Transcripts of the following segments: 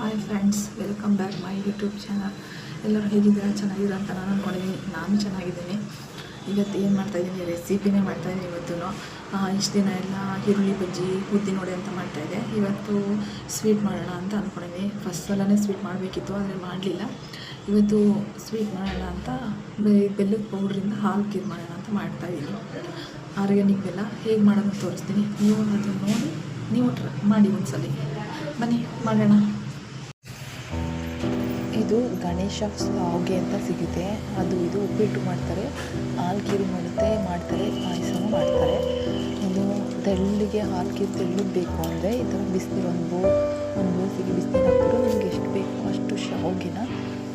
Hi friends welcome back my YouTube channel ಎಲ್ಲರೂ ಹೇಗಿದ್ದೀರಾ? ಚೆನ್ನಾಗಿದ್ದೀರಾ ಅಂತ ನಾನು ಅಂದ್ಕೊಂಡಿದ್ದೀನಿ ನಾನು ಚೆನ್ನಾಗಿದ್ದೀನಿ. ಇವತ್ತು ಏನು ಮಾಡ್ತಾಯಿದ್ದೀನಿ ರೆಸಿಪಿನೇ ಮಾಡ್ತಾಯಿದ್ದೀನಿ ಇವತ್ತು ಇಷ್ಟು ದಿನ ಎಲ್ಲ ಈರುಳ್ಳಿ ಬಜ್ಜಿ, ಉದ್ದಿನ ನೋಡಿ ಅಂತ ಮಾಡ್ತಾಯಿದ್ದೆ ಇವತ್ತು ಸ್ವೀಟ್ ಮಾಡೋಣ ಅಂತ ಅಂದ್ಕೊಂಡಿದ್ದೀನಿ ಫಸ್ಟ್ ಸಲನೇ ಸ್ವೀಟ್ ಮಾಡಬೇಕಿತ್ತು, ಆದರೆ ಮಾಡಲಿಲ್ಲ. ಇವತ್ತು ಸ್ವೀಟ್ ಮಾಡೋಣ ಅಂತ ಬೆಲ್ಲದ ಪೌಡ್ರಿಂದ ಹಾಲು ಕೀರ್ ಮಾಡೋಣ ಅಂತ ಮಾಡ್ತಾಯಿದ್ದೀನಿ ಆರ್ಗ್ಯಾನಿಕ್ ಬೆಲ್ಲ ಹೇಗೆ ಮಾಡೋದು ತೋರಿಸ್ತೀನಿ. ನೀವು ಅದನ್ನು ನೋಡಿ, ನೀವು ಟ್ರೈ ಮಾಡಿ ಒಂದ್ಸಲಿ. ಬನ್ನಿ, ಮಾಡೋಣ. ಇದು ಗಣೇಶ ಶಾವಿಗೆ ಅಂತ ಸಿಗುತ್ತೆ. ಅದು ಇದು ಉಪ್ಪಿಟ್ಟು ಮಾಡ್ತಾರೆ. ಹಾಲು ಕೀರು ಮಾಡುತ್ತೆ, ಮಾಡ್ತಾರೆ, ಪಾಯಸನೂ ಮಾಡ್ತಾರೆ. ಇದು ತೆಳ್ಳಿಗೆ ಹಾಲು ಕೀರು ತೆಳ್ಳಗೆ ಬೇಕು ಅಂದರೆ ಈ ಥರ ಬಿಸಿನೀರು ಒಂದು ಬೋ ಒಂದು ಬೋಸಿಗೆ ಬಿಸಿನೀರು ಹಾಕ್ಬಿಟ್ಟು ನಿಮ್ಗೆ ಎಷ್ಟು ಬೇಕು ಅಷ್ಟು ಶಾವಿಗೆನ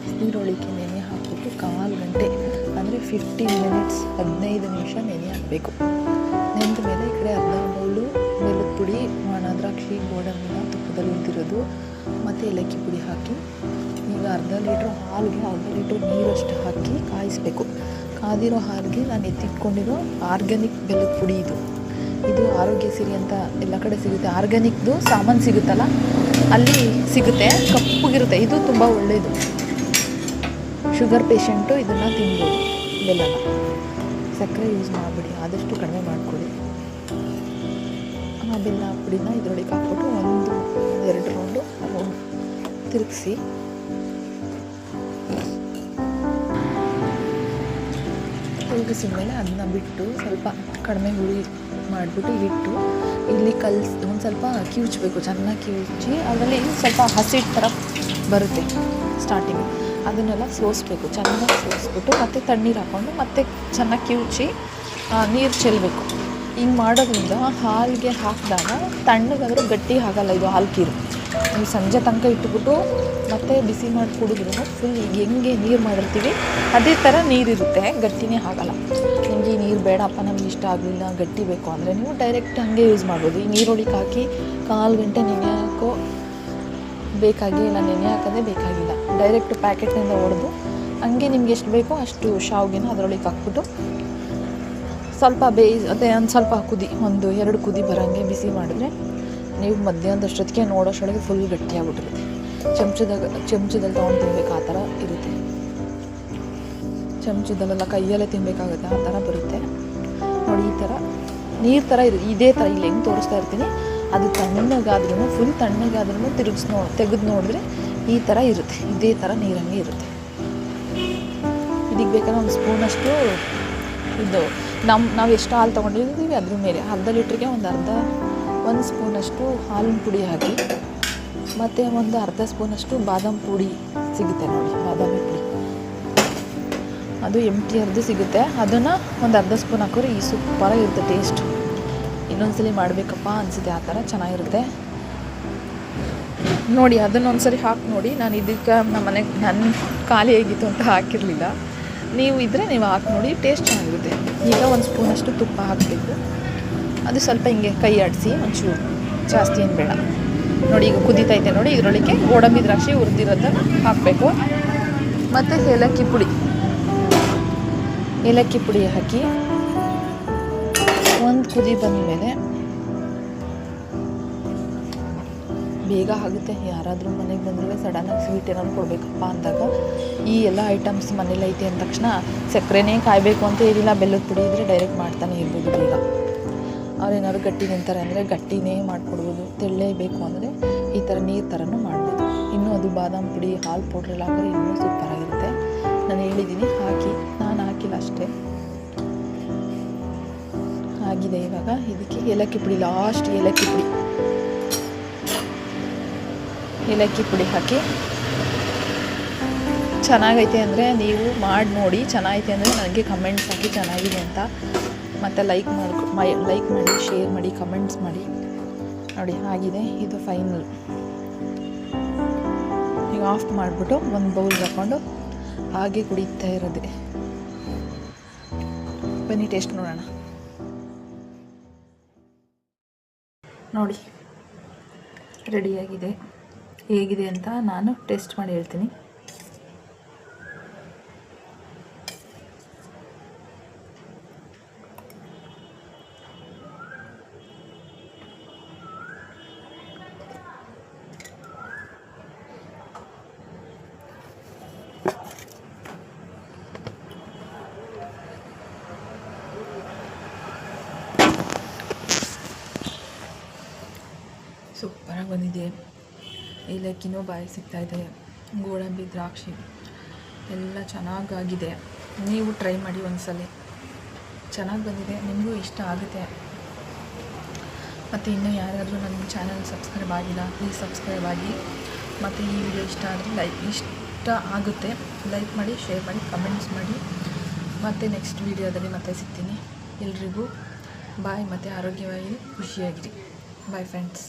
ಬಿಸಿನೀರೊಳಗೆ ನೆನೆ ಹಾಕ್ಬಿಟ್ಟು ಕಾಲು ಗಂಟೆ, ಅಂದರೆ ಫಿಫ್ಟೀನ್ ಮಿನಿಟ್ಸ್ ಹದಿನೈದು ನಿಮಿಷ ನೆನೆ ಹಾಕಬೇಕು. ನೆಂದ ಮೇಲೆ ಈ ಕಡೆ ಅರ್ಧ ಬೌಲು ಬೆಲ್ಲದ ಪುಡಿ ಒಣ ದ್ರಾಕ್ಷಿ, ಗೋಡಂಬಿನ ತುಪ್ಪದಲ್ಲಿ ಹುರಿದಿರೋದು. ಮತ್ತು ಏಲಕ್ಕಿ ಪುಡಿ ಹಾಕಿ, ಈಗ ಅರ್ಧ ಲೀಟ್ರ್ ಹಾಲಿಗೆ ಅರ್ಧ ಲೀಟ್ರ್ ನೀರಷ್ಟು ಹಾಕಿ ಕಾಯಿಸಬೇಕು. ಕಾದಿರೋ ಹಾಲಿಗೆ ನಾನು ಎತ್ತಿಟ್ಕೊಂಡಿರೋ ಆರ್ಗ್ಯಾನಿಕ್ ಬೆಲ್ಲದ ಪುಡಿ ಇದು. ಇದು ಆರೋಗ್ಯ ಸಿರಿ ಅಂತ ಎಲ್ಲ ಕಡೆ ಸಿಗುತ್ತೆ. ಆರ್ಗ್ಯಾನಿಕ್ದು ಸಾಮಾನು ಸಿಗುತ್ತಲ್ಲ, ಅಲ್ಲಿ ಸಿಗುತ್ತೆ, ಕಪ್ಪಗಿರುತ್ತೆ. ಇದು ತುಂಬ ಒಳ್ಳೆಯದು ಶುಗರ್ ಪೇಷಂಟು ಇದನ್ನು ತಿನ್ಬೋದು, ಬೆಲ್ಲನ. ಸಕ್ಕರೆ ಯೂಸ್ ಮಾಡಿಬಿಡಿ, ಆದಷ್ಟು ಕಡಿಮೆ ಮಾಡಿಕೊಡಿ. ಆ ಬೆಲ್ಲ ಪುಡಿನ ಇದರೊಳಗೆ ಹಾಕ್ಬಿಟ್ಟು ಒಂದು, ಎರಡು ರೌಂಡು ರೌಂಡ್ ತಿರುಗಿಸಿ. ತಿರುಗಿಸಿದ ಮೇಲೆ ಅದನ್ನ ಬಿಟ್ಟು ಸ್ವಲ್ಪ ಕಡಿಮೆ ಹುಳಿ ಮಾಡಿಬಿಟ್ಟು ಇಟ್ಟು ಇಲ್ಲಿ ಕಲ್ಸ್, ಒಂದು ಸ್ವಲ್ಪ ಕಿವುಚಬೇಕು, ಚೆನ್ನಾಗಿ ಕಿವುಚಿ ಅದರಲ್ಲಿ ಸ್ವಲ್ಪ ಹಸಿಟ್ಟು ಥರ ಬರುತ್ತೆ ಸ್ಟಾರ್ಟಿಂಗ್ ಅದನ್ನೆಲ್ಲ ಸೋಸ್ಬೇಕು, ಚೆನ್ನಾಗಿ ಸೋಸ್ಬಿಟ್ಟು ಮತ್ತೆ ತಣ್ಣೀರು ಹಾಕ್ಕೊಂಡು ಮತ್ತೆ ಚೆನ್ನಾಗಿ ಕಿವುಚಿ ನೀರು ಚೆಲ್ಲಬೇಕು ಹಿಂಗೆ ಮಾಡೋದ್ರಿಂದ ಹಾಲಿಗೆ ಹಾಕಿದಾಗ ತಣ್ಣಗಾದರೂ ಗಟ್ಟಿ ಆಗಲ್ಲ ಇದು ಹಾಲು ಕೀರು. ನೀವು ಸಂಜೆ ತನಕ ಇಟ್ಬಿಟ್ಟು ಮತ್ತೆ ಬಿಸಿ ಮಾಡಿ ಕುಡಿದ್ರು ಫುಲ್ ಹೆಂಗೆ ನೀರು ಮಾಡಿರ್ತೀವಿ, ಅದೇ ಥರ ನೀರಿರುತ್ತೆ ಗಟ್ಟಿನೇ ಆಗಲ್ಲ. ನಿಮಗೆ ಈ ನೀರು ಬೇಡಪ್ಪ, ನಮ್ಗೆ ಇಷ್ಟ ಆಗಲಿಲ್ಲ, ಗಟ್ಟಿ ಬೇಕು ಅಂದರೆ ನೀವು ಡೈರೆಕ್ಟ್ ಹಾಗೆ ಯೂಸ್ ಮಾಡ್ಬೋದು. ಈ ನೀರೊಳಗೆ ಹಾಕಿ ಕಾಲು ಗಂಟೆ ನೆನೆ ಹಾಕೋ ಬೇಕಾಗಿ ಇಲ್ಲ ನೆನೆ ಹಾಕೋದೇ ಬೇಕಾಗಿಲ್ಲ. ಡೈರೆಕ್ಟ್ ಪ್ಯಾಕೆಟ್ನಿಂದ ಹೊಡೆದು ಹಂಗೆ ನಿಮ್ಗೆ ಎಷ್ಟು ಬೇಕೋ ಅಷ್ಟು ಶಾವಿಗೆನ ಅದರೊಳಗೆ ಹಾಕ್ಬಿಟ್ಟು ಸ್ವಲ್ಪ ಬೇಯಿಸ್, ಅದೇ ಒಂದು ಸ್ವಲ್ಪ ಕುದಿ, ಒಂದು ಎರಡು ಕುದಿ ಬರೋಂಗೆ ಬಿಸಿ ಮಾಡಿದ್ರೆ ನೀವು ಮಧ್ಯಾಹ್ನದಷ್ಟೊತ್ತಿಗೆ ನೋಡೋಷ್ಟೊಳಗೆ ಫುಲ್ ಗಟ್ಟಿಯಾಗ್ಬಿಟ್ಟಿರುತ್ತೆ ಚಮಚದಾಗ, ಚಮಚದಲ್ಲಿ ತೊಗೊಂಡು ತಿನ್ಬೇಕು, ಆ ಥರ ಇರುತ್ತೆ. ಚಮಚದಲ್ಲೆಲ್ಲ ಕೈಯಲ್ಲೇ ತಿನ್ನಬೇಕಾಗುತ್ತೆ ಆ ಥರ ಬರುತ್ತೆ. ನೋಡಿ, ಈ ಥರ, ನೀರು ಥರ ಇರು, ಇದೇ ಥರ ಇಲ್ಲಿ ಹೆಂಗೆ ತೋರಿಸ್ತಾ ಇರ್ತೀನಿ. ಅದು ತಣ್ಣಗಾದ್ರೂ ಫುಲ್ ತಣ್ಣಗಾದ್ರೂ ತಿರುಗಿಸ್ ನೋ, ತೆಗೆದು ನೋಡಿದ್ರೆ ಈ ಥರ ಇರುತ್ತೆ. ಇದೇ ಥರ ನೀರಂಗೆ ಇರುತ್ತೆ. ಇದಕ್ಕೆ ಬೇಕಾದ್ರೆ ಒಂದು ಸ್ಪೂನಷ್ಟು ಇದು ನಮ್ಮ ನಾವು ಎಷ್ಟು ಹಾಲು ತೊಗೊಂಡಿದ್ದೀವಿ, ಅದ್ರ ಮೇಲೆ, ಅರ್ಧ ಲೀಟ್ರಿಗೆ ಒಂದು ಅರ್ಧ ಒಂದು ಸ್ಪೂನಷ್ಟು ಹಾಲಿನ ಪುಡಿ ಹಾಕಿ, ಮತ್ತು ಒಂದು ಅರ್ಧ ಸ್ಪೂನಷ್ಟು ಬಾದಾಮ್ ಪುಡಿ ಸಿಗುತ್ತೆ ನೋಡಿ, ಬಾದಾಮಿ ಪುಡಿ. ಅದು ಎಂಟಿ ಅರ್ಧ ಸಿಗುತ್ತೆ. ಅದನ್ನು ಒಂದು ಅರ್ಧ ಸ್ಪೂನ್ ಹಾಕಿದ್ರೆ ಈ ಸೂಪರಾಗಿರುತ್ತೆ ಟೇಸ್ಟ್ ಇನ್ನೊಂದ್ಸಲಿ ಮಾಡಬೇಕಪ್ಪ ಅನಿಸುತ್ತೆ ಆ ಥರ ಚೆನ್ನಾಗಿರುತ್ತೆ. ನೋಡಿ, ಅದನ್ನು ಒಂದ್ಸರಿ ಹಾಕಿ ನೋಡಿ. ನಾನು ಇದಕ್ಕೆ ನಮ್ಮ ಮನೆಗೆ ನನ್ನ ಖಾಲಿ ಆಗಿತ್ತು ಅಂತ ಹಾಕಿರಲಿಲ್ಲ. ನೀವು ಇದ್ದರೆ ನೀವು ಹಾಕಿ ನೋಡಿ ಟೇಸ್ಟ್ ಚೆನ್ನಾಗಿರುತ್ತೆ. ಈಗ ಒಂದು ಸ್ಪೂನಷ್ಟು ತುಪ್ಪ ಹಾಕಬೇಕು. ಅದು ಸ್ವಲ್ಪ ಹಿಂಗೆ ಕೈ ಆಡಿಸಿ ಒಂಚೂರು ಜಾಸ್ತಿ ಏನು ಬೇಡ. ನೋಡಿ ಈಗ ಕುದೀತೈತೆ ನೋಡಿ ಇದರೊಳಗೆ ಗೋಡಂಬಿ ದ್ರಾಕ್ಷಿ ಹುರಿದಿರೋದನ್ನು ಹಾಕಬೇಕು. ಮತ್ತು ಏಲಕ್ಕಿ ಪುಡಿ. ಏಲಕ್ಕಿ ಪುಡಿ ಹಾಕಿ ಒಂದು ಕುದಿ ಬಂದ ಮೇಲೆ ಬೇಗ ಆಗುತ್ತೆ. ಯಾರಾದರೂ ಮನೆಗೆ ಬಂದರೆ ಸಡನ್ನಾಗಿ ಸ್ವೀಟ್ ಏನಾದ್ರು ಕೊಡಬೇಕಪ್ಪ ಅಂದಾಗ ಈ ಎಲ್ಲ ಐಟಮ್ಸ್ ಮನೇಲಿ ಐತೆ ಅಂದ ತಕ್ಷಣ ಸಕ್ಕರೆನೇ ಕಾಯಬೇಕು ಅಂತ ಏನಿಲ್ಲ. ಬೆಲ್ಲದ ಪುಡಿ ಇದ್ದರೆ ಡೈರೆಕ್ಟ್ ಮಾಡ್ತಾನೆ ಇರ್ಬೋದು ಬೇಗ. ಅವ್ರೇನಾದ್ರು ಗಟ್ಟಿ ನಿಂತಾರೆ ಅಂದರೆ ಗಟ್ಟಿನೇ ಮಾಡಿಕೊಡ್ಬೋದು. ತೆಳ್ಳೇ ಬೇಕು ಅಂದರೆ ಈ ಥರ ನೀರು ಥರನೂ ಮಾಡ್ಬೋದು. ಇನ್ನೂ ಅದು ಬಾದಾಮ್ ಪುಡಿ, ಹಾಲು ಪೌಡ್ರೆಲ್ಲ ಹಾಕಿದ್ರೆ ಇನ್ನೂ ಸೂಪರಾಗಿರುತ್ತೆ ನಾನು ಹೇಳಿದ್ದೀನಿ ಹಾಕಿ, ನಾನು ಹಾಕಿಲ್ಲ ಅಷ್ಟೇ. ಆಗಿದೆ ಇವಾಗ. ಇದಕ್ಕೆ ಏಲಕ್ಕಿ ಪುಡಿ ಲಾಸ್ಟ್ ಏಲಕ್ಕಿ ಪುಡಿ. ಏಲಕ್ಕಿ ಪುಡಿ ಹಾಕಿ. ಚೆನ್ನಾಗೈತೆ ಅಂದರೆ ನೀವು ಮಾಡಿ ನೋಡಿ. ಚೆನ್ನಾಗೈತೆ ಅಂದರೆ ನನಗೆ ಕಮೆಂಟ್ಸ್ ಹಾಕಿ ಚೆನ್ನಾಗಿದೆ ಅಂತ. ಮತ್ತು ಲೈಕ್ ಮಾಡಿ ಲೈಕ್ ಮಾಡಿ ಶೇರ್ ಮಾಡಿ ಕಮೆಂಟ್ಸ್ ಮಾಡಿ. ನೋಡಿ, ಆಗಿದೆ. ಇದು ಫೈನಲ್ ಈಗ ಆಫ್ ಮಾಡಿಬಿಟ್ಟು ಒಂದು ಬೌಲ್ ಹಾಕ್ಕೊಂಡು ಹಾಗೆ ಕುಡಿತಾ ಇರೋದೆ. ಬನ್ನಿ ಟೇಸ್ಟ್ ನೋಡೋಣ. ನೋಡಿ ರೆಡಿಯಾಗಿದೆ ಹೇಗಿದೆ ಅಂತ ನಾನು ಟೇಸ್ಟ್ ಮಾಡಿ ಹೇಳ್ತೀನಿ. ಸೂಪರಾಗಿ ಬಂದಿದೆ ಏಲಕ್ಕಿನೂ ಬಾಯಿ ಸಿಗ್ತಾಯಿದೆ ಗೋಡಂಬಿ ದ್ರಾಕ್ಷಿ ಎಲ್ಲ ಚೆನ್ನಾಗಾಗಿದೆ ನೀವು ಟ್ರೈ ಮಾಡಿ ಒಂದ್ಸಲ ಚೆನ್ನಾಗಿ ಬಂದಿದೆ ನಿಮಗೂ ಇಷ್ಟ ಆಗುತ್ತೆ ಮತ್ತು ಇನ್ನೂ ಯಾರಾದರೂ ನನ್ನ ಚಾನಲ್ ಸಬ್ಸ್ಕ್ರೈಬ್ ಆಗಿಲ್ಲ ಪ್ಲೀಸ್ ಸಬ್ಸ್ಕ್ರೈಬ್ ಆಗಿ ಮತ್ತು ಈ ವಿಡಿಯೋ ಇಷ್ಟ ಆದರೆ ಲೈಕ್ ಇಷ್ಟ ಆಗುತ್ತೆ ಲೈಕ್ ಮಾಡಿ ಶೇರ್ ಮಾಡಿ ಕಮೆಂಟ್ಸ್ ಮಾಡಿ ಮತ್ತು ನೆಕ್ಸ್ಟ್ ವೀಡಿಯೋದಲ್ಲಿ ಮತ್ತೆ ಸಿಗ್ತೀನಿ ಎಲ್ರಿಗೂ ಬಾಯ್ ಮತ್ತು ಆರೋಗ್ಯವಾಗಿ ಖುಷಿಯಾಗಿರಿ ಬಾಯ್ ಫ್ರೆಂಡ್ಸ್